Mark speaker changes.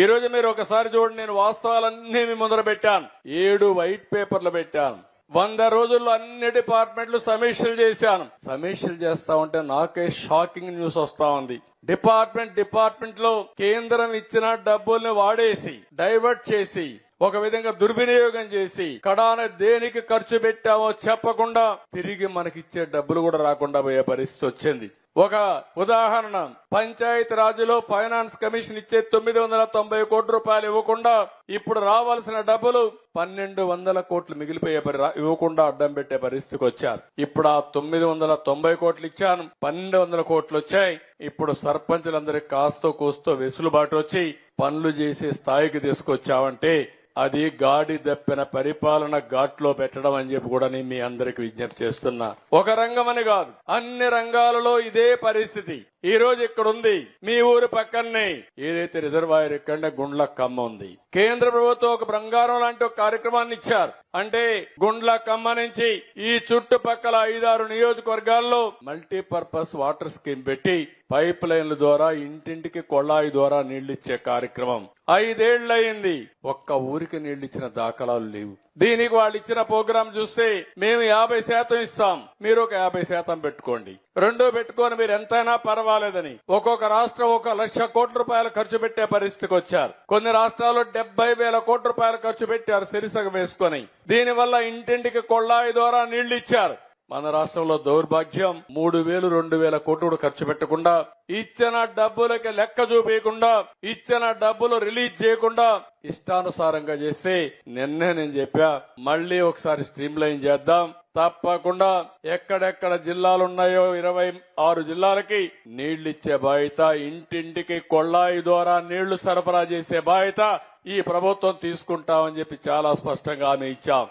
Speaker 1: ఈ రోజు మీరు ఒకసారి చూడండి నేను వాస్తవాలన్నీ మీ ముందర పెట్టాను. ఏడు వైట్ పేపర్లు పెట్టాను. వంద రోజుల్లో అన్ని డిపార్ట్మెంట్లు సమీక్షలు చేశాను. సమీక్షలు చేస్తా ఉంటే నాకే షాకింగ్ న్యూస్ వస్తా ఉంది. డిపార్ట్మెంట్ డిపార్ట్మెంట్లో కేంద్రం ఇచ్చిన డబ్బుల్ని వాడేసి డైవర్ట్ చేసి ఒక విధంగా దుర్వినియోగం చేసి కడాన దేనికి ఖర్చు పెట్టామో చెప్పకుండా తిరిగి మనకిచ్చే డబ్బులు కూడా రాకుండా పోయే పరిస్థితి వచ్చింది. ఒక ఉదాహరణ. పంచాయతీ రాజులో ఫైనాన్స్ కమిషన్ ఇచ్చే తొమ్మిది వందల తొంభై కోట్ల రూపాయలు ఇవ్వకుండా ఇప్పుడు రావాల్సిన డబ్బులు పన్నెండు వందల కోట్లు మిగిలిపోయే పరి ఇవ్వకుండా అడ్డం పెట్టే పరిస్థితికి వచ్చారు. ఇప్పుడు ఆ తొమ్మిది వందల తొంభై కోట్లు ఇచ్చాను. పన్నెండు వందల కోట్లు వచ్చాయి. ఇప్పుడు సర్పంచులందరికి కాస్తో కూస్తో వెసులుబాటు వచ్చి పనులు చేసే స్థాయికి తీసుకొచ్చావంటే అది గాడి దప్పిన పరిపాలన ఘాట్లో పెట్టడం అని చెప్పి కూడా నేను మీ అందరికి విజ్ఞప్తి చేస్తున్నా. ఒక రంగం అని కాదు. అన్ని రంగాలలో ఇదే పరిస్థితి. ఈ రోజు ఇక్కడ ఉంది. మీ ఊరు పక్కనే ఏదైతే రిజర్వాయర్ ఇక్కడ గుండ్ల కమ్మ ఉంది. కేంద్ర ప్రభుత్వం ఒక బంగారం లాంటి ఒక కార్యక్రమాన్ని ఇచ్చారు. అంటే గుండ్ల కమ్మ నుంచి ఈ చుట్టుపక్కల ఐదారు నియోజకవర్గాల్లో మల్టీపర్పస్ వాటర్ స్కీమ్ పెట్టి పైప్ లైన్ల ద్వారా ఇంటింటికి కొళాయి ద్వారా నీళ్ళిచ్చే కార్యక్రమం. ఐదేళ్ళయింది ఒక్క ఊరికి నీళ్ళిచ్చిన దాఖలాలు లేవు. దీనికి వాళ్ళు ఇచ్చిన ప్రోగ్రాం చూస్తే మేము యాభై శాతం ఇస్తాం. మీరు ఒక యాభై శాతం పెట్టుకోండి. రెండో పెట్టుకొని మీరు ఎంతైనా పర్వాలేదు. పర్వాలేదని ఒక్కొక్క రాష్ట్రం ఒక లక్ష కోట్ల రూపాయలు ఖర్చు పెట్టే పరిస్థితికి వచ్చారు. కొన్ని రాష్ట్రాల్లో డెబ్బై వేల కోట్ల రూపాయలు ఖర్చు పెట్టారు సిరిసగ వేసుకొని. దీనివల్ల ఇంటింటికి కొళ్ళాయి ద్వారా నీళ్ళు ఇచ్చారు. మన రాష్ట్రంలో దౌర్భాగ్యం మూడు వేలు రెండు వేల కోట్లు ఖర్చు పెట్టకుండా ఇచ్చిన డబ్బులకి లెక్క చూపించకుండా ఇచ్చిన డబ్బులు రిలీజ్ చేయకుండా ఇష్టానుసారంగా చేస్తే నిన్నే నేను చెప్పా మళ్ళీ ఒకసారి స్ట్రీమ్ లైన్ చేద్దాం. తప్పకుండా ఎక్కడెక్కడ జిల్లాలు ఉన్నాయో ఇరవై ఆరు జిల్లాలకి నీళ్ళిచ్చే బాధ్యత ఇంటింటికి కొళ్ళాయి ద్వారా నీళ్ళు సరఫరా చేసే బాధ్యత ఈ ప్రభుత్వం తీసుకుంటామని చెప్పి చాలా స్పష్టంగా హామీ ఇచ్చాం.